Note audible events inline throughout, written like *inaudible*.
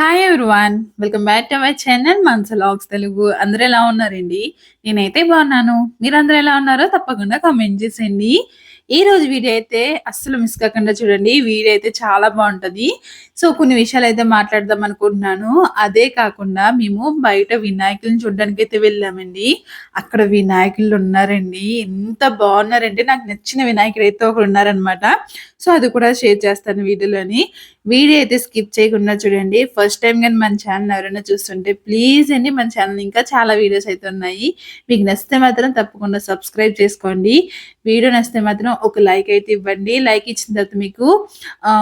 Hi everyone welcome back to my channel Manasu vlogs Telugu అందరూ ఎలా ఉన్నారండి? నేనైతే బాగున్నాను. మీరు అందరూ ఎలా ఉన్నారో తప్పకుండా కామెంట్ చేసేయండి. ఈ రోజు వీడియో అయితే అస్సలు మిస్ కాకుండా చూడండి. వీడియో అయితే చాలా బాగుంటది. సో కొన్ని విషయాలు అయితే మాట్లాడదాం అనుకుంటున్నాను. అదే కాకుండా మేము బయట వినాయకులను చూడడానికి అయితే వెళ్ళామండి. అక్కడ వినాయకులు ఉన్నారండి. ఎంత బాగున్నారంటే నాకు నచ్చిన వినాయకుడు అయితే ఒకరు ఉన్నారనమాట సో అది కూడా షేర్ చేస్తాను వీడియోలోని. వీడియో అయితే స్కిప్ చేయకుండా చూడండి. ఫస్ట్ టైం కానీ మన ఛానల్ ఎవరైనా చూస్తుంటే ప్లీజ్ అండి మన ఛానల్ ఇంకా చాలా వీడియోస్ అయితే ఉన్నాయి. మీకు నచ్చితే మాత్రం తప్పకుండా సబ్స్క్రైబ్ చేసుకోండి. వీడియో నచ్చితే మాత్రం ఒక లైక్ అయితే ఇవ్వండి. లైక్ ఇచ్చిన తర్వాత మీకు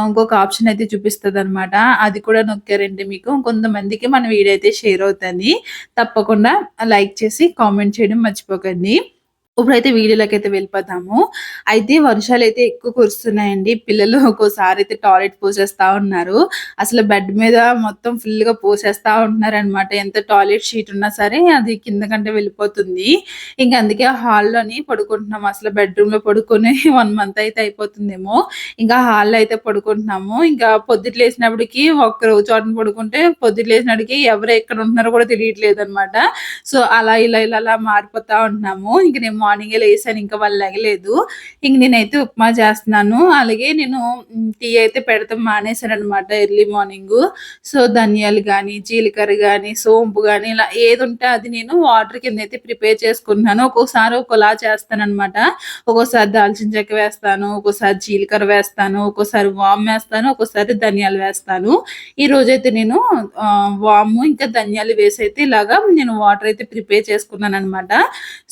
ఇంకొక ఆప్షన్ అయితే చూపిస్తుంది అనమాట అది కూడా నొక్కారంటే మీకు. కొంతమందికి మన వీడియో అయితే షేర్ అవుతుంది. తప్పకుండా లైక్ చేసి కామెంట్ చేయడం మర్చిపోకండి. ఇప్పుడైతే వీడియోలోకి అయితే వెళ్ళిపోతాము అయితే వర్షాలు అయితే ఎక్కువ కురుస్తున్నాయండి. పిల్లలు ఒక్కోసారి అయితే టాయిలెట్ పోసేస్తా ఉన్నారు. అసలు బెడ్ మీద మొత్తం ఫుల్గా పోసేస్తా ఉంటున్నారు అనమాట ఎంత టాయిలెట్ షీట్ ఉన్నా సరే అది కింద కంటే వెళ్ళిపోతుంది. ఇంకా అందుకే హాల్లోని పడుకుంటున్నాము. అసలు బెడ్రూమ్లో పడుకొని *laughs* వన్ మంత్ అయితే అయిపోతుందేమో. ఇంకా హాల్లో అయితే పడుకుంటున్నాము. ఇంకా పొద్దుట్లు వేసినప్పటికి ఒక్క రోజు చోటన పడుకుంటే పొద్దుట్లు వేసినప్పటికి ఎవరు ఎక్కడ ఉంటున్నారో కూడా తెలియట్లేదు అనమాట సో అలా ఇలా ఇలా అలా మారిపోతా ఉంటున్నాము. ఇంక నేను మార్నింగ్ లేసాను ఇంకా వాళ్ళు లేగలేదు. ఇంక నేనైతే ఉప్మా చేస్తున్నాను. అలాగే నేను టీ అయితే పెడతాం మానేశాను అనమాట ఎర్లీ మార్నింగ్ సో ధనియాలు కానీ జీలకర్ర కానీ సోంపు కానీ ఇలా ఏది ఉంటే అది నేను వాటర్ కింద అయితే ప్రిపేర్ చేసుకుంటున్నాను. ఒక్కోసారి ఒకలా చేస్తాను అనమాట ఒక్కోసారి దాల్చిన చెక్క వేస్తాను ఒక్కోసారి జీలకర్ర వేస్తాను ఒక్కోసారి వామ్ వేస్తాను ఒక్కోసారి ధనియాలు వేస్తాను. ఈ రోజైతే నేను వాము ఇంకా ధనియాలు వేసి అయితే ఇలాగా నేను వాటర్ అయితే ప్రిపేర్ చేసుకున్నాను అనమాట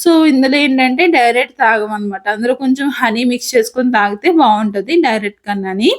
సో ఇందులో ఏంటంటే ఏంటంటే డైరెక్ట్ తాగమన్నమాట. అందులో కొంచెం హనీ మిక్స్ చేసుకొని తాగితే బాగుంటుంది డైరెక్ట్ కన్నాని.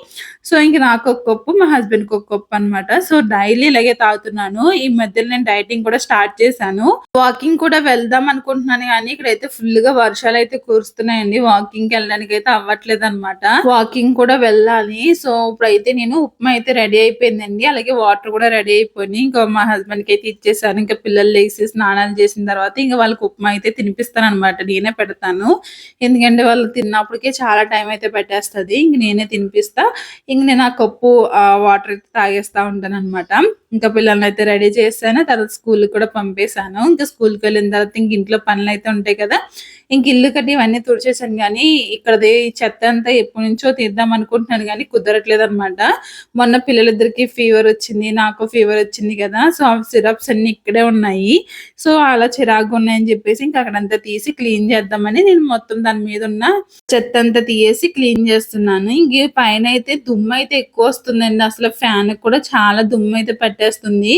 సో ఇంక నాకు ఒక కప్పు మా హస్బెండ్కి ఒక కప్పు అనమాట సో డైలీ ఇలాగే తాగుతున్నాను. ఈ మధ్యలో నేను డైటింగ్ కూడా స్టార్ట్ చేశాను. వాకింగ్ కూడా వెళ్దాం అనుకుంటున్నాను కానీ ఇక్కడైతే ఫుల్గా వర్షాలు అయితే కురుస్తున్నాయండి. వాకింగ్ వెళ్ళడానికి అయితే అవ్వట్లేదు అనమాట వాకింగ్ కూడా వెళ్ళాలి. సో ఇప్పుడైతే నేను ఉప్మా అయితే రెడీ అయిపోయిందండి. అలాగే వాటర్ కూడా రెడీ అయిపోయింది ఇంకా మా హస్బెండ్కి అయితే ఇచ్చేసాను. ఇంకా పిల్లలు లేచి స్నానాలు చేసిన తర్వాత ఇంకా వాళ్ళకి ఉప్మా అయితే తినిపిస్తాను అనమాట నేనే పెడతాను. ఎందుకంటే వాళ్ళు తిన్నప్పటికే చాలా టైం అయితే పెట్టేస్తుంది. ఇంక నేనే తినిపిస్తా. ఇంక నేను ఆ కప్పు వాటర్ అయితే తాగేస్తా ఉంటాను అనమాట ఇంకా పిల్లల్ని అయితే రెడీ చేశాను. తర్వాత స్కూల్కి కూడా పంపేశాను. ఇంకా స్కూల్కి వెళ్ళిన తర్వాత ఇంక ఇంట్లో పనులు అయితే ఉంటాయి కదా. ఇంక ఇల్లు కట్టి ఇవన్నీ తుడిచేసాను కానీ ఇక్కడది చెత్త అంతా ఎప్పటి నుంచో తీద్దాం అనుకుంటున్నాను కానీ కుదరట్లేదు అనమాట మొన్న పిల్లలిద్దరికి ఫీవర్ వచ్చింది నాకు ఫీవర్ వచ్చింది కదా. సో ఆ సిరప్స్ అన్ని ఇక్కడే ఉన్నాయి. సో అలా చిరాకు ఉన్నాయని చెప్పేసి ఇంకా అక్కడంతా తీసి క్లీన్ చేద్దామని నేను మొత్తం దాని మీద ఉన్న చెత్త అంతా తీసి క్లీన్ చేస్తున్నాను. ఇంక పైన అయితే దుమ్ము అయితే ఎక్కువ వస్తుందండి. అసలు ఫ్యాన్ కూడా చాలా దుమ్ము అయితే పట్టేస్తుంది.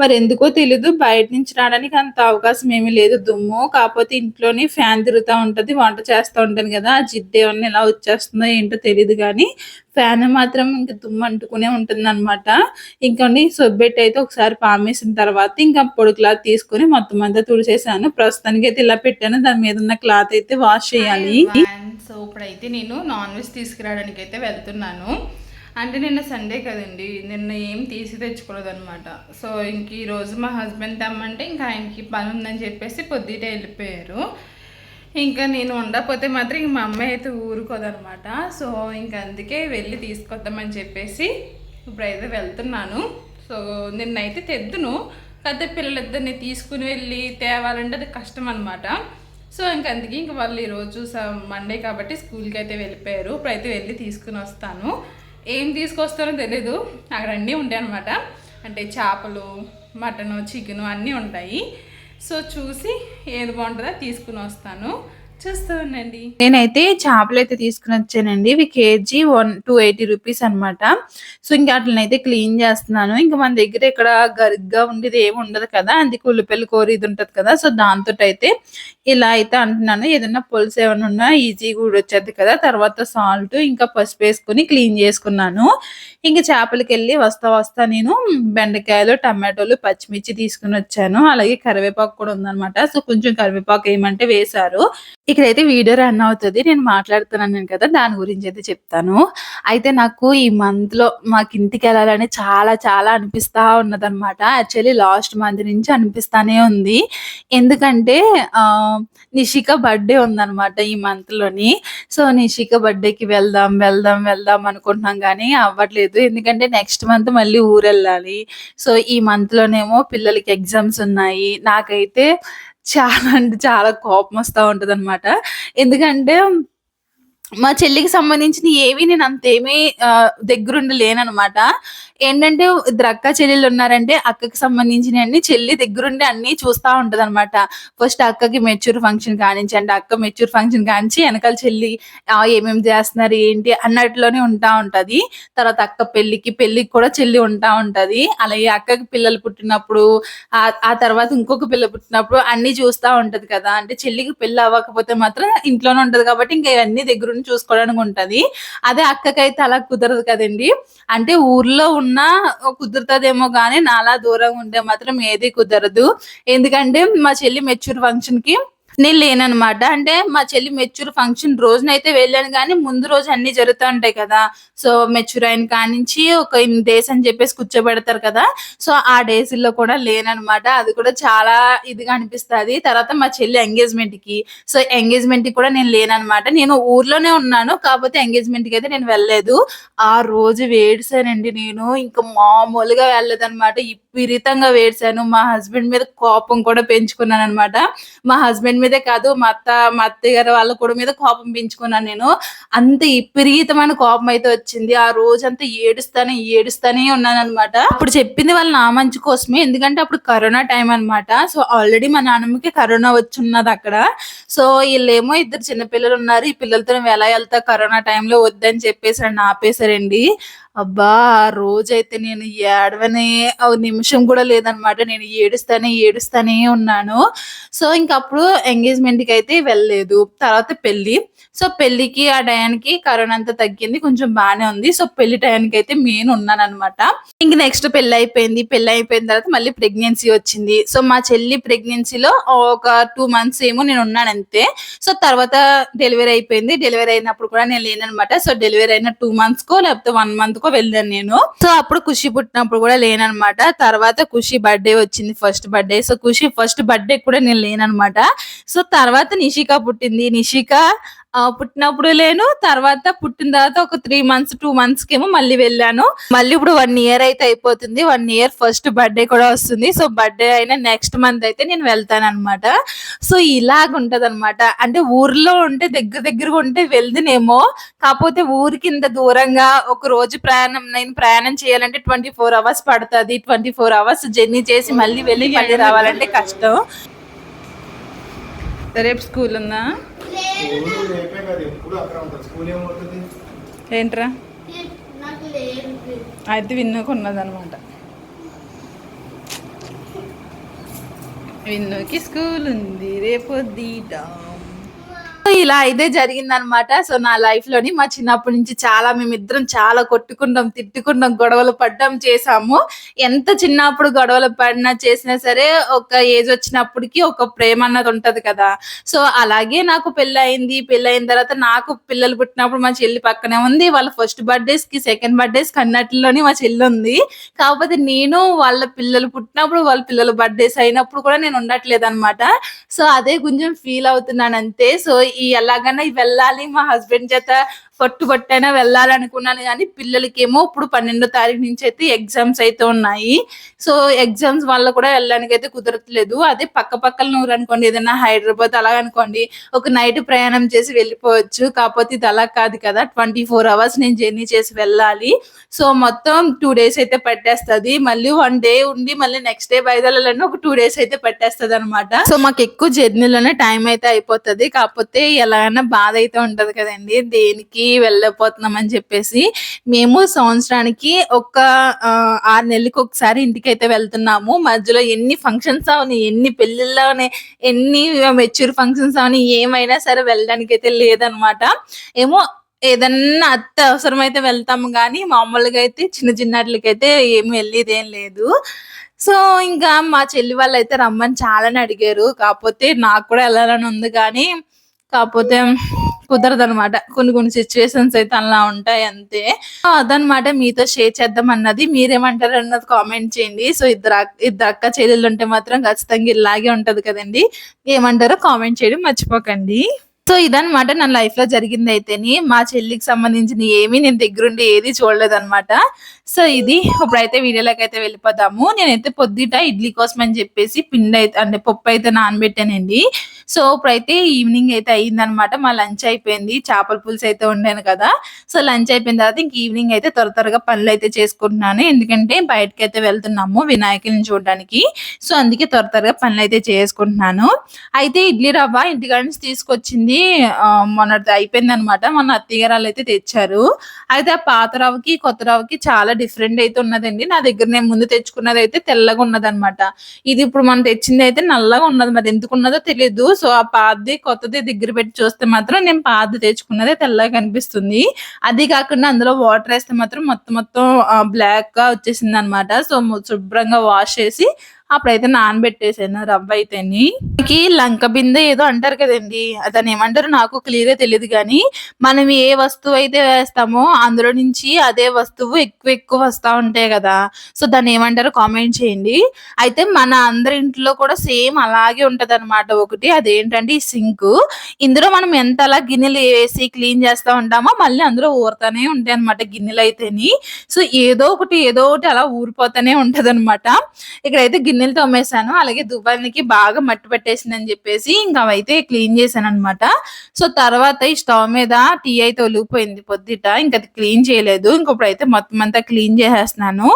మరి ఎందుకో తెలీదు బయట నుంచి రావడానికి అంత అవకాశం ఏమీ లేదు. దుమ్ము కాకపోతే ఇంట్లోనే ఫ్యాన్ తిరుగుతూ ఉంటుంది వంట చేస్తూ ఉంటాను కదా ఆ జిడ్డు ఏమన్నా ఎలా వచ్చేస్తుందో ఏంటో తెలియదు కానీ ఫ్యాన్ మాత్రం ఇంకా దుమ్ము అంటుకునే ఉంటుంది అనమాట ఇంకోండి సొబ్బెట్టి అయితే ఒకసారి పామేసిన తర్వాత ఇంకా పొడి క్లాత్ తీసుకొని మొత్తం అంతా తుడిచేసాను ప్రస్తుతానికి అయితే ఇలా పెట్టాను. దాని మీద ఉన్న క్లాత్ అయితే వాష్ చేయాలి. సో ఇప్పుడైతే నేను నాన్ వెజ్ తీసుకురావడానికి అయితే వెళ్తున్నాను. అంటే నిన్న సండే కదండి నిన్న ఏం తీసి తెచ్చుకోలేదు అనమాట సో ఇంక ఈరోజు మా హస్బెండ్ తెమ్మంటే ఇంకా ఆయనకి పని ఉందని చెప్పేసి పొద్దుటే వెళ్ళిపోయారు. ఇంకా నేను ఉండకపోతే మాత్రం ఇంక మా అమ్మాయి అయితే ఊరుకోదనమాట సో ఇంక అందుకే వెళ్ళి తీసుకొద్దామని చెప్పేసి ఇప్పుడైతే వెళ్తున్నాను. సో నిన్నైతే తెద్దును పెద్ద పిల్లలిద్దరిని తీసుకుని వెళ్ళి తేవాలంటే అది కష్టం అనమాట సో ఇంక అందుకే ఇంక వాళ్ళు ఈరోజు మండే కాబట్టి స్కూల్కి అయితే వెళ్ళిపోయారు. ఇప్పుడైతే వెళ్ళి తీసుకుని వస్తాను. ఏం తీసుకొస్తారో తెలీదు. అక్కడ అన్నీ ఉంటాయి అనమాట అంటే చేపలు మటను చికెను అన్నీ ఉంటాయి. సో చూసి ఏది బాగుంటుందో తీసుకుని వస్తాను. చూస్తూ ఉండండి నేనైతే చేపలు అయితే తీసుకుని వచ్చానండి ఇవి KG one two eighty rupees అనమాట సో ఇంకా అయితే క్లీన్ చేస్తున్నాను. ఇంకా మన దగ్గర ఇక్కడ గరిగ్గా ఉండేది ఏమి ఉండదు కదా. అందుకే ఉల్లిపల్లి కూర ఇది ఉంటుంది కదా. సో దాంతో అయితే ఇలా అయితే అంటున్నాను. ఏదైనా పులుసు ఏమైనా ఉన్నా ఈజీగా కూడా వచ్చేది కదా. తర్వాత సాల్ట్ ఇంకా పసుపు వేసుకుని క్లీన్ చేసుకున్నాను. ఇంకా చేపలకి వెళ్ళి వస్తా వస్తా నేను బెండకాయలు టమాటోలు పచ్చిమిర్చి తీసుకుని వచ్చాను అలాగే కరివేపాకు కూడా ఉందన్నమాట. సో కొంచెం కరివేపాకు ఏమంటే వేశారు. ఇక్కడైతే వీడియో రన్ అవుతుంది నేను మాట్లాడుతున్నాను కదా! దాని గురించి అయితే చెప్తాను. అయితే నాకు ఈ మంత్‌లో మాకు ఇంటికి వెళ్ళాలని చాలా చాలా అనిపిస్తా ఉన్నదనమాట. యాక్చువల్లీ లాస్ట్ మంత్ నుంచి అనిపిస్తానే ఉంది. ఎందుకంటే ఆహ్, నిషిక బర్త్‌డే ఉందనమాట ఈ మంత్‌లోని. సో, నిషిక బర్త్‌డేకి వెళ్దాం, వెళ్దాం, వెళ్దాం అనుకుంటున్నాం కానీ అవ్వట్లేదు. ఎందుకంటే నెక్స్ట్ మంత్ మళ్ళీ ఊరెళ్ళాలి. సో, ఈ మంత్‌లోనేమో పిల్లలకి ఎగ్జామ్స్ ఉన్నాయి. నాకైతే చాలా అంటే చాలా కోపం వస్తూ ఉంటుంది అనమాట ఎందుకంటే మా చెల్లికి సంబంధించిన ఏవి నేను అంతేమీ దగ్గరుండి లేననమాట. ఏంటంటే ఇద్దరు అక్క చెల్లెలు ఉన్నారంటే అక్కకి సంబంధించినయన్నీ చెల్లి దగ్గరుండి అన్ని చూస్తా ఉంటదనమాట. ఫస్ట్ అక్కకి మెచ్యూర్ ఫంక్షన్ కానించి అంటే అక్క మెచ్యూర్ ఫంక్షన్ కానించి వెనకాల చెల్లి ఏమేమి చేస్తున్నారు ఏంటి అన్నట్లోనే ఉంటా ఉంటది. తర్వాత అక్క పెళ్ళికి పెళ్ళికి కూడా చెల్లి ఉంటా ఉంటది. అలాగే అక్కకి పిల్లలు పుట్టినప్పుడు ఆ తర్వాత ఇంకొక పిల్ల పుట్టినప్పుడు అన్ని చూస్తా ఉంటది కదా! అంటే చెల్లికి పెళ్ళి అవ్వకపోతే మాత్రం ఇంట్లోనే ఉంటది కాబట్టి ఇంకా ఇవన్నీ దగ్గరుండి చూసుకోవడానికి ఉంటది. అదే అక్కకైతే అలా కుదరదు కదండి అంటే ఊర్లో ఉన్న ఉన్నా కుదురుతుందేమో కానీ నాలా దూరంగా ఉంటే మాత్రం ఏది కుదరదు. ఎందుకంటే మా చెల్లి మెచ్యూర్ ఫంక్షన్కి నేను లేననమాట. అంటే మా చెల్లి మెచ్యూర్ ఫంక్షన్ రోజునైతే వెళ్ళాను కానీ ముందు రోజు అన్ని జరుగుతూ ఉంటాయి కదా! సో, మెచ్యూర్ అయిన కానించి ఒక ఇన్ని డేస్ అని చెప్పేసి కూర్చోబెడతారు కదా! సో, ఆ డేస్లో కూడా లేననమాట. అది కూడా చాలా ఇదిగా అనిపిస్తుంది తర్వాత మా చెల్లి ఎంగేజ్మెంట్కి సో, ఎంగేజ్మెంట్కి కూడా నేను లేననమాట. నేను ఊర్లోనే ఉన్నాను. కాకపోతే ఎంగేజ్మెంట్కి అయితే నేను వెళ్ళలేదు. ఆ రోజు వేడిసానండి నేను. ఇంకా మామూలుగా వెళ్ళలేదనమాట. విరీతంగా ఏడ్సాను. మా హస్బెండ్ మీద కోపం కూడా పెంచుకున్నాను అనమాట మా హస్బెండ్ మీదే కాదు మా అత్త మా అత్తయ్య గారు వాళ్ళ కూడా మీద కోపం పెంచుకున్నాను నేను. అంత విపరీతమైన కోపం అయితే వచ్చింది. ఆ రోజంతా ఏడుస్తానే, ఏడుస్తానే ఉన్నాను అనమాట అప్పుడు చెప్పింది వాళ్ళ నా మంచి కోసమే. ఎందుకంటే అప్పుడు కరోనా టైం అనమాట. సో, ఆల్రెడీ మా నాన్నమ్మకి కరోనా వచ్చి ఉన్నది అక్కడ సో, వీళ్ళేమో ఇద్దరు చిన్న పిల్లలున్నారు. ఈ పిల్లలతో ఎలా వెళ్తా కరోనా టైంలో వద్దని చెప్పేసి ఆపేశారండి అబ్బా! ఆ రోజైతే నేను ఏడవనే నిమిషం కూడా లేదనమాట. నేను ఏడుస్తానే, ఏడుస్తానే ఉన్నాను. సో, ఇంకప్పుడు ఎంగేజ్‌మెంట్‌కయితే వెళ్ళలేదు. తర్వాత పెళ్ళి. సో, పెళ్ళికి ఆ టయానికి కరోనా అంతా తగ్గింది. కొంచెం బాగానే ఉంది. సో, పెళ్ళి టయానికయితే మెయిన్ ఉన్నాననమాట. ఇంక నెక్స్ట్ పెళ్ళి అయిపోయింది పెళ్ళి పెళ్ళయిపోయిన తర్వాత మళ్ళీ ప్రెగ్నెన్సీ వచ్చింది. సో, మా చెల్లి ప్రెగ్నెన్సీలో ఒక టూ మంత్స్ ఏమో నేను ఉన్నాను అంతే సో, తర్వాత డెలివరీ అయిపోయింది. డెలివరీ అయినప్పుడు కూడా నేను లేనమాట సో, డెలివరీ అయిన టూ మంత్స్‌కో లేకపోతే వన్ మంత్ ఎందుకో వెళ్ళాను నేను. సో, అప్పుడు ఖుషి పుట్టినప్పుడు కూడా లేననమాట. తర్వాత ఖుషి బర్త్‌డే వచ్చింది first birthday. So, Khushi first birthday కూడా నేను లేననమాట. సో, తర్వాత నిషిక పుట్టింది. నిషిక పుట్టినప్పుడు లేను. తర్వాత పుట్టిన తర్వాత ఒక త్రీ మంత్స్, టూ మంత్స్కి ఏమో మళ్ళీ వెళ్ళాను. మళ్ళీ ఇప్పుడు వన్ ఇయర్ అయితే అయిపోతుంది. వన్ ఇయర్ ఫస్ట్ బర్త్‌డే కూడా వస్తుంది. సో, బర్త్‌డే అయినా నెక్స్ట్ మంత్ అయితే నేను వెళ్తాననమాట. సో, ఇలాగుంటదనమాట. అంటే ఊర్లో ఉంటే దగ్గర దగ్గరగా ఉంటే వెళ్దినేమో కాకపోతే ఊరికి ఇంత దూరంగా ఒక రోజు ప్రయాణం నేను ప్రయాణం చేయాలంటే 24 అవర్స్ పడుతుంది ట్వంటీ ఫోర్ అవర్స్ జర్నీ చేసి మళ్ళీ వెళ్ళి మళ్ళీ రావాలంటే కష్టం. రేపు స్కూల్ ఉందా? రేపే ఏంట్రా? అయితే విన్నుకు ఉన్నదనమాట. విన్నుకి స్కూల్ ఉంది రేపొద్దీట. సో, ఇలా అయితే జరిగిందనమాట. సో, నా లైఫ్లోని మా చిన్నప్పటి నుంచి చాలా మేమిద్దరం చాలా కొట్టుకుంటాం తిట్టుకుంటాం గొడవలు పడ్డాం, చేసాము. ఎంత చిన్నప్పుడు గొడవలు పడినా, చేసినా సరే ఒక ఏజ్ వచ్చినప్పటికి ఒక ప్రేమ అన్నది ఉంటది కదా! సో, అలాగే నాకు పెళ్ళయింది పెళ్ళయిన తర్వాత నాకు పిల్లలు పుట్టినప్పుడు మా చెల్లి పక్కనే ఉంది. వాళ్ళ ఫస్ట్ బర్త్‌డేస్‌కి, సెకండ్ బర్త్‌డేస్‌కి అన్నట్లోనే మా చెల్లుంది. కాకపోతే నేను వాళ్ళ పిల్లలు పుట్టినప్పుడు, వాళ్ళ పిల్లల బర్త్‌డేస్ అయినప్పుడు కూడా నేను ఉండట్లేదు అనమాట సో, అదే కొంచెం ఫీల్ అవుతున్నాను అంతే సో, ఈ ఎలాగైనా వెళ్ళాలి మా హస్బెండ్ చేత పట్టుబట్టైనా వెళ్ళాలనుకున్నాను కానీ పిల్లలకేమో ఇప్పుడు 12 తారీఖు నుంచి అయితే ఎగ్జామ్స్ అయితే ఉన్నాయి. సో, ఎగ్జామ్స్ వల్ల కూడా వెళ్ళడానికి అయితే కుదరట్లేదు. అదే పక్క పక్కల అనుకోండి ఏదైనా హైదరాబాద్ అలాగనుకోండి ఒక నైట్ ప్రయాణం చేసి వెళ్ళిపోవచ్చు. కాకపోతే ఇది అలా కాదు కదా! 24 అవర్స్ నేను జర్నీ చేసి వెళ్ళాలి. సో, మొత్తం టూ డేస్ అయితే పట్టేస్తుంది మళ్ళీ వన్ డే ఉండి మళ్ళీ నెక్స్ట్ డే బయలుదేరాలంటే ఒక టూ డేస్ అయితే పట్టేస్తదనమాట. సో, మాకు ఎక్కువ జర్నీలోనే టైం అయితే అయిపోతుంది కాకపోతే ఎలాగైనా బాధ అయితే ఉంటది కదండి దేనికి వెళ్ళిపోతున్నామని అని చెప్పేసి. మేము సంవత్సరానికి ఒక ఆరు నెలలకి ఒకసారి ఇంటికైతే వెళ్తున్నాము. మధ్యలో ఎన్ని ఫంక్షన్స్ అవని, ఎన్ని పెళ్ళిళ్ళు ఎన్ని మెచ్యూర్ ఫంక్షన్స్ అవని ఏమైనా సరే వెళ్ళడానికి అయితే లేదనమాట. ఏమో ఏదన్నా అత్యవసరమైతే వెళ్తాము కానీ మామూలుగా అయితే చిన్న చిన్నాటిలకైతే ఏమి వెళ్ళేదేం లేదు. సో, ఇంకా మా చెల్లి వాళ్ళు అయితే రమ్మని చాలానే అడిగారు. కాకపోతే నాకు కూడా వెళ్ళాలని ఉంది కానీ కాకపోతే కుదరదు అనమాట కొన్ని కొన్ని సిచ్యువేషన్స్ అయితే అలా ఉంటాయి అంతే. సో అదనమాట మీతో షేర్ చేద్దాం అన్నది. మీరేమంటారు అన్నది కామెంట్ చేయండి. సో ఇద్దరు అక్క- ఇద్దరు అక్క చెల్లెళ్ళు ఉంటే మాత్రం ఖచ్చితంగా ఇలాగే ఉంటది కదండి. ఏమంటారో కామెంట్ చేయడం మర్చిపోకండి. సో ఇదనమాట నా లైఫ్లో జరిగింది అయితేని మా చెల్లికి సంబంధించిన ఏమీ నేను దగ్గరుండి ఏది చూడలేదు అనమాట సో ఇది ఇప్పుడైతే వీడియోలోకి అయితే వెళ్ళిపోదాము. నేనైతే పొద్దుట ఇడ్లీ కోసం అని చెప్పేసి పిండి అయితే అంటే పప్పు అయితే నానబెట్టానండి. సో అయితే ఈవినింగ్ అయితే అయ్యిందనమాట. మా లంచ్ అయిపోయింది. చేపల పులుసు అయితే ఉండాను కదా. సో లంచ్ అయిపోయిన తర్వాత ఇంక ఈవినింగ్ అయితే త్వర త్వరగా పనులు అయితే చేసుకుంటున్నాను. ఎందుకంటే బయటకి అయితే వెళ్తున్నాము వినాయకుని చూడడానికి. సో అందుకే త్వర త్వరగా పనులు అయితే చేసుకుంటున్నాను. అయితే ఇడ్లీ రవ్వ ఇంటికాడ నుంచి తీసుకొచ్చింది. మొన్నటి అయిపోయింది అనమాట మొన్న అత్తయ్యగారు అయితే తెచ్చారు. అయితే ఆ పాత రవ్వకి కొత్త రవ్వకి చాలా డిఫరెంట్ అయితే ఉన్నదండి. నా దగ్గర నేను ముందు తెచ్చుకున్నది అయితే తెల్లగా ఉన్నదన్నమాట ఇది ఇప్పుడు మనం తెచ్చింది అయితే నల్లగా ఉన్నది మరి ఎందుకు ఉన్నదో తెలియదు సో ఆ పాతది కొత్తది దగ్గర పెట్టి చూస్తే మాత్రం నేను పాతది తెచ్చుకున్నదే తెల్లగా కనిపిస్తుంది. అది కాకుండా అందులో వాటర్ వేస్తే మాత్రం మొత్తం మొత్తం బ్లాక్గా వచ్చేసింది అనమాట సో శుభ్రంగా వాష్ చేసి అప్పుడైతే నానబెట్టేసాను రవ్వ అయితేని మనకి లంక బిందె ఏదో అంటారు కదండి అతను ఏమంటారు నాకు క్లియర్ తెలియదు కానీ మనం ఏ వస్తువు అయితే వేస్తామో అందులో నుంచి అదే వస్తువు ఎక్కువ ఎక్కువ వస్తా ఉంటాయి కదా. సో దాన్ని ఏమంటారో కామెంట్ చేయండి. అయితే మన అందరి ఇంట్లో కూడా సేమ్ అలాగే ఉంటది అనమాట ఒకటి అదేంటంటే ఈ సింక్. ఇందులో మనం ఎంత అలా గిన్నెలు వేసి క్లీన్ చేస్తా ఉంటామో మళ్ళీ అందులో ఊరుతానే ఉంటాయి అనమాట గిన్నెలు అయితేని సో ఏదో ఒకటి ఏదో ఒకటి అలా ఊరిపోతానే ఉంటది అనమాట ఇక్కడైతే గిన్నెలు తోమేశాను. అలాగే దుబాయ్కి బాగా మట్టి పట్టేసిందని చెప్పేసి ఇంకా అవైతే క్లీన్ చేశాను అనమాట సో తర్వాత ఈ స్టవ్ మీద టీ అయితే ఒలిగిపోయింది పొద్దుట. ఇంకా అది క్లీన్ చేయలేదు. ఇంకొప్పుడైతే మొత్తం అంతా క్లీన్ చేసేస్తున్నాను.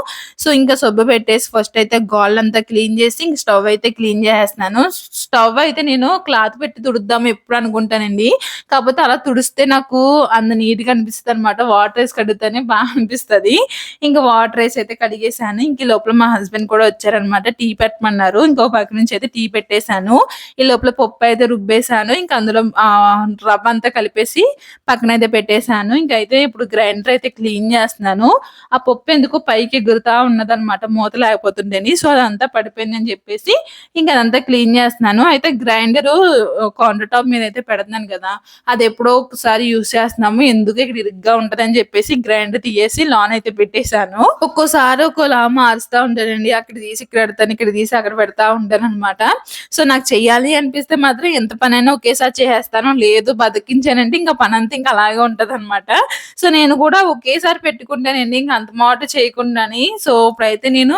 సో ఇంకా సొబ్బు పెట్టేసి ఫస్ట్ అయితే గోల్ అంతా క్లీన్ చేసి ఇంక స్టవ్ అయితే క్లీన్ చేసేస్తున్నాను. స్టవ్ అయితే నేను క్లాత్ పెట్టి తుడుద్దాం ఎప్పుడు అనుకుంటానండి. కాకపోతే అలా తుడిస్తే నాకు అంత నీట్గా అనిపిస్తుంది అనమాట వాటర్ వేసి కడిగితేనే బాగా అనిపిస్తది. ఇంకా వాటర్ వేసి అయితే కడిగేసాను ఇంక లోపల మా హస్బెండ్ కూడా వచ్చారనమాట టీ పెట్టమన్నారు. ఇంకో పక్క నుంచి అయితే టీ పెట్టేశాను. ఈ లోపల పప్పు అయితే రుబ్బేశాను. ఇంకా అందులో ఆ, రవ్వ అంతా కలిపేసి పక్కన అయితే పెట్టేశాను. ఇంకైతే ఇప్పుడు గ్రైండర్ అయితే క్లీన్ చేస్తున్నాను. ఆ పప్పు ఎందుకు పైకి ఎగురుతా ఉన్నదన్నమాట. మూత లేకపోతుండేని సో అదంతా పడిపోయింది అని చెప్పేసి ఇంకా అదంతా క్లీన్ చేస్తున్నాను. అయితే గ్రైండర్ కౌంటర్ టాప్ మీద అయితే పెడుతున్నాను కదా. అది ఎప్పుడో ఒకసారి యూస్ చేస్తున్నాము. ఎందుకు ఇక్కడ ఇరుగ్గా ఉంటది అని చెప్పేసి గ్రైండర్ తీయేసి లాన్ అయితే పెట్టేశాను. ఒక్కోసారి ఒక్కోలా మారుస్తా ఉంటానండి. అక్కడ తీసి ఇక్కడ పెడతాను ఇక్కడ తీసి అక్కడ పెడతా ఉంటాను అనమాట సో నాకు చెయ్యాలి అనిపిస్తే మాత్రం ఎంత పనైనా ఒకేసారి చేసేస్తాను. లేదు బతికించానంటే ఇంకా పని అంతా ఇంకా అలాగే ఉంటది అనమాట సో నేను కూడా ఒకేసారి పెట్టుకుంటానండి. ఇంకా అంత మాట చేయకుండాని. సో ఇప్పుడైతే నేను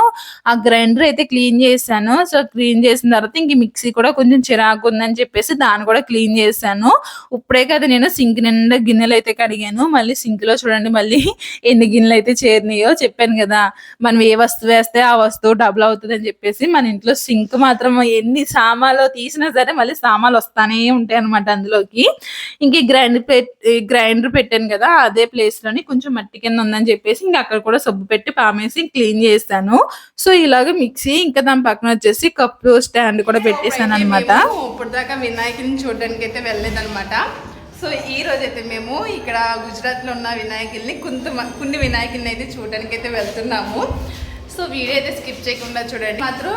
ఆ గ్రైండర్ అయితే క్లీన్ చేశాను. సో క్లీన్ చేసిన తర్వాత ఇంక మిక్సీ కూడా కొంచెం చిరాకు ఉందని చెప్పేసి దాన్ని కూడా క్లీన్ చేశాను. ఇప్పుడే కదా నేను సింక్ నిండా గిన్నెలు అయితే కడిగాను. మళ్ళీ సింక్లో చూడండి మళ్ళీ ఎన్ని గిన్నెలు అయితే చేరినాయో చెప్పాను కదా. మనం ఏ వస్తువు వేస్తే ఆ వస్తువు డబుల్ అవుతుంది అని చెప్పేసి మన ఇంట్లో సింక్ మాత్రం ఎన్ని సామాన్లు తీసినా సరే మళ్ళీ సామాన్లు వస్తానే ఉంటాయి అనమాట అందులోకి. ఇంక గ్రైండర్ పెట్ గ్రైండర్ పెట్టాను కదా అదే ప్లేస్లోని కొంచెం మట్టి కింద ఉందని చెప్పేసి ఇంకా అక్కడ కూడా సబ్బు పెట్టి పామేసి క్లీన్ చేస్తాను సో ఇలాగ మిక్సీ ఇంకా దాని పక్కన వచ్చేసి కప్పు స్టాండ్ కూడా పెట్టేశాను అనమాట ఇప్పుడు దాకా చూడడానికి అయితే వెళ్ళలేదన్నమాట. సో ఈ రోజు అయితే మేము ఇక్కడ గుజరాత్లో ఉన్న వినాయకుల్ని కొంత కొన్ని వినాయకుల్ని అయితే చూడడానికి అయితే వెళ్తున్నాము. సో వీడియో అయితే స్కిప్ చేయకుండా చూడండి. మాత్రం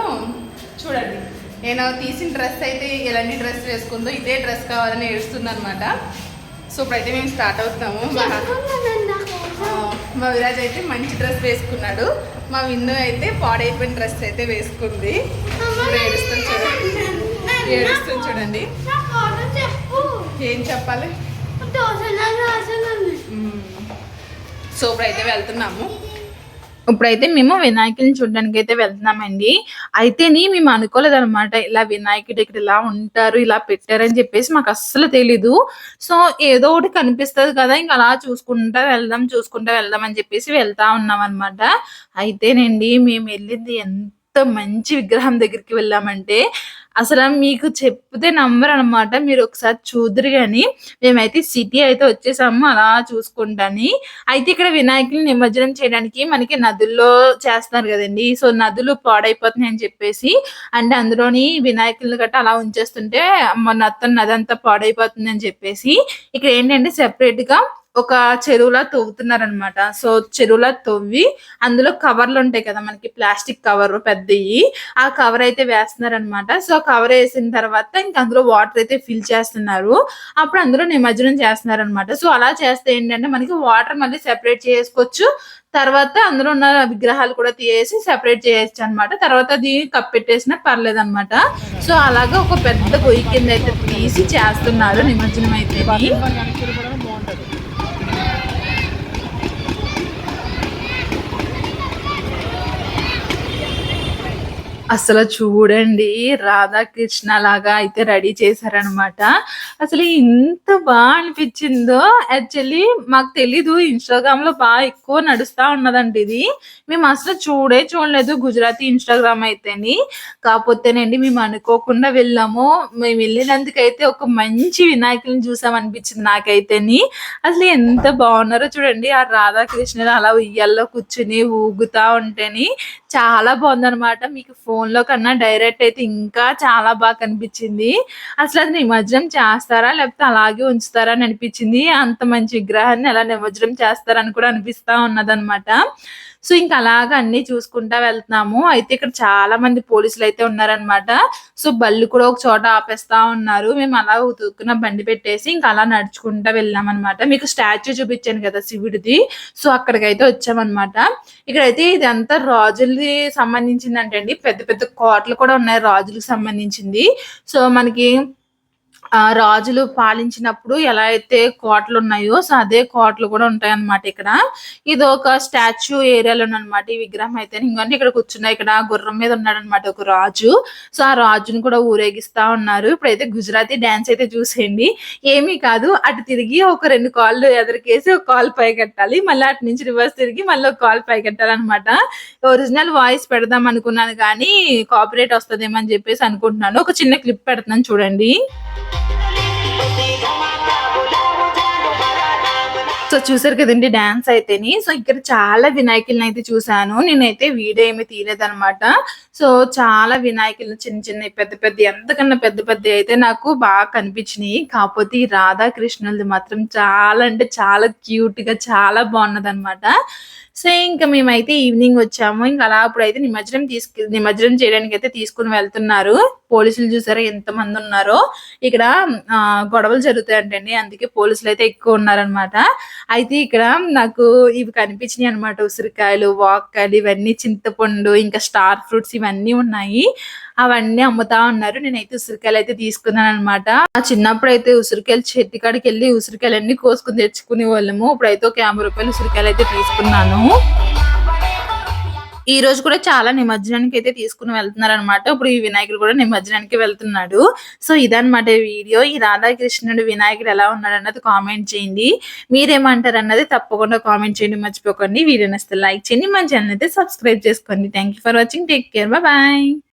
చూడండి. నేను తీసిన డ్రెస్ అయితే ఎలాంటి డ్రెస్ వేసుకుందో ఇదే డ్రెస్ కావాలని ఏడుస్తుంది అనమాట సో ఇప్పుడైతే మేము స్టార్ట్ అవుతాము. మా విరాజ్ అయితే మంచి డ్రెస్ వేసుకున్నాడు. మా విన్ను అయితే పాడైపోయిన డ్రెస్ అయితే వేసుకుంది. ఏడుస్తుంది చూడండి. ఏడుస్తుంది చూడండి. ఏం చెప్పాలి? సో ఇప్పుడైతే వెళ్తున్నాము. ఇప్పుడైతే మేము వినాయకుడిని చూడడానికి అయితే వెళ్తున్నామండి. అయితేని మేము అనుకోలేదు అనమాట ఇలా వినాయకుడు ఇక్కడ ఇలా ఉంటారు ఇలా పెట్టారని చెప్పేసి మాకు అస్సలు తెలీదు. సో ఏదో ఒకటి కనిపిస్తుంది కదా ఇంకా అలా చూసుకుంటా వెళ్దాం చూసుకుంటా వెళ్దాం అని చెప్పేసి వెళ్తా ఉన్నాం అనమాట అయితేనండి మేము వెళ్ళింది ఎంత మంచి విగ్రహం దగ్గరికి వెళ్ళామంటే అసలు మీకు చెప్తే నమ్మరు అనమాట మీరు ఒకసారి చూద్దరు కానీ మేమైతే సిటీ అయితే వచ్చేసాము అలా చూసుకుంటాని. అయితే ఇక్కడ వినాయకుని నిమజ్జనం చేయడానికి మనకి నదుల్లో చేస్తున్నారు కదండి. సో నదులు పాడైపోతున్నాయి అని చెప్పేసి అంటే అందులోని వినాయకులను గట్ట అలా ఉంచేస్తుంటే మొత్తం నది అంతా పాడైపోతుంది అని చెప్పేసి ఇక్కడ ఏంటంటే సెపరేట్గా ఒక చెరువులా తవ్వుతున్నారనమాట సో చెరువులా తవ్వి అందులో కవర్లు ఉంటాయి కదా మనకి ప్లాస్టిక్ కవర్ పెద్దవి ఆ కవర్ అయితే వేస్తున్నారనమాట సో కవర్ వేసిన తర్వాత ఇంకా అందులో వాటర్ అయితే ఫిల్ చేస్తున్నారు. అప్పుడు అందులో నిమజ్జనం చేస్తున్నారు అనమాట సో అలా చేస్తే ఏంటంటే మనకి వాటర్ మళ్ళీ సెపరేట్ చేసుకోవచ్చు. తర్వాత అందులో ఉన్న విగ్రహాలు కూడా తీసేసి సెపరేట్ చేయొచ్చు అన్నమాట తర్వాత అది కప్పెట్టేసినా పర్లేదు అనమాట సో అలాగా ఒక పెద్ద గొయ్యి కింద అయితే తీసి చేస్తున్నారు నిమజ్జనం అయితే. అసలు చూడండి రాధాకృష్ణ లాగా అయితే రెడీ చేశారనమాట. అసలు ఎంత బాగా అనిపించిందో యాక్చువల్లీ మాకు తెలీదు ఇన్స్టాగ్రామ్లో బాగా ఎక్కువ నడుస్తా ఉన్నదండి ఇది. మేము అసలు చూడే చూడలేదు గుజరాతీ ఇన్స్టాగ్రామ్ అయితేని. కాకపోతేనండి మేము అనుకోకుండా వెళ్ళాము. మేము వెళ్ళినందుకైతే ఒక మంచి వినాయకుని చూసాం అనిపించింది నాకైతేని. అసలు ఎంత బాగున్నారో చూడండి ఆ రాధాకృష్ణ అలా ఉయ్యాల్లో కూర్చుని ఊగుతా ఉంటేని. చాలా బాగుందనమాట మీకు ఫోన్లో కన్నా డైరెక్ట్ అయితే ఇంకా చాలా బాగా కనిపించింది. అసలు అది నిమజ్జనం చేస్తారా? లేకపోతే అలాగే ఉంచుతారా అని అనిపించింది. అంత మంచి విగ్రహాన్ని ఎలా నిమజ్జనం చేస్తారని కూడా అనిపిస్తా ఉన్నదన్నమాట. సో ఇంకా అలాగా అన్ని చూసుకుంటా వెళ్తున్నాము. అయితే ఇక్కడ చాలా మంది పోలీసులు అయితే ఉన్నారనమాట సో బళ్ళు కూడా ఒక చోట ఆపేస్తా ఉన్నారు. మేము అలా ఉతుక్కున్న బండి పెట్టేసి ఇంకా అలా నడుచుకుంటా వెళ్ళాం అనమాట మీకు స్టాచ్యూ చూపించాను కదా శివుడిది. సో అక్కడికైతే వచ్చామన్నమాట. ఇక్కడైతే ఇది అంతా రాజులది సంబంధించింది అండి పెద్ద పెద్ద కోటలు కూడా ఉన్నాయి రాజులకు సంబంధించింది. సో మనకి రాజులు పాలించినప్పుడు ఎలా అయితే కోటలు ఉన్నాయో సో అదే కోటలు కూడా ఉంటాయి అన్నమాట ఇక్కడ. ఇది ఒక స్టాచ్యూ ఏరియాలో అనమాట ఈ విగ్రహం అయితే. ఇంకంటే ఇక్కడ కూర్చున్నాయి. ఇక్కడ గుర్రం మీద ఉన్నాడు అనమాట ఒక రాజు. సో ఆ రాజుని కూడా ఊరేగిస్తా ఉన్నారు. ఇప్పుడైతే గుజరాతీ డాన్స్ అయితే చూసేయండి. ఏమీ కాదు అటు తిరిగి ఒక రెండు కాళ్ళు ఎదురుకేసి ఒక కాల్ పై కట్టాలి మళ్ళీ అటు నుంచి రివర్స్ తిరిగి మళ్ళీ ఒక కాల్ పై కట్టాలి ఒరిజినల్ వాయిస్ పెడదాం అనుకున్నాను కానీ కాపరేట్ వస్తుందేమని చెప్పేసి అనుకుంటున్నాను. ఒక చిన్న క్లిప్ పెడుతున్నాను చూడండి. సో చూసారు కదండి డాన్స్ అయితేని. సో ఇక్కడ చాలా వినాయకుల్ని అయితే చూసాను నేనైతే వీడియో ఏమి తీయలేదన్నమాట. సో చాలా వినాయకులు చిన్న చిన్న పెద్ద పెద్ద ఎంతకన్నా పెద్ద పెద్ద అయితే నాకు బాగా కనిపించినాయి. కాకపోతే ఈ రాధాకృష్ణులది మాత్రం చాలా అంటే చాలా క్యూట్గా చాలా బాగున్నది సో ఇంకా మేమైతే ఈవినింగ్ వచ్చాము. ఇంకా అలా అప్పుడైతే నిమజ్జనం తీసుకు నిమజ్జనం చేయడానికి అయితే తీసుకుని వెళ్తున్నారు. పోలీసులు చూసారా ఎంత మంది ఉన్నారో. ఇక్కడ గొడవలు జరుగుతాయంటండి. అందుకే పోలీసులు అయితే ఎక్కువ ఉన్నారనమాట అయితే ఇక్కడ నాకు ఇవి కనిపించినాయి అనమాట ఉసిరికాయలు వాక్కాయలు ఇవన్నీ చింతపండు ఇంకా స్టార్ ఫ్రూట్స్ ఇవన్నీ ఉన్నాయి. అవన్నీ అమ్ముతా ఉన్నారు. నేనైతే ఉసిరికాయలు అయితే తీసుకున్నాను అనమాట చిన్నప్పుడు అయితే ఉసిరికాయలు చెట్టు కాడికి వెళ్ళి ఉసిరికాయలు అన్ని కోసుకుని తెచ్చుకునే వాళ్ళము. ఇప్పుడైతే ఒక యాభై రూపాయలు ఉసిరికాయలు అయితే తీసుకున్నాను. ఈ రోజు కూడా చాలా నిమజ్జనానికి అయితే తీసుకుని వెళ్తున్నారు అనమాట ఇప్పుడు ఈ వినాయకుడు కూడా నిమజ్జనానికి వెళ్తున్నాడు. సో ఇదనమాట ఈ వీడియో. ఈ రాధాకృష్ణుడు వినాయకుడు ఎలా ఉన్నాడు అన్నది కామెంట్ చేయండి. మీరేమంటారు అన్నది తప్పకుండా కామెంట్ చేయండి. మర్చిపోకండి. వీడియో నచ్చితే లైక్ చేయండి. మన ఛానల్ అయితే సబ్స్క్రైబ్ చేసుకోండి. Thank for watching take care bye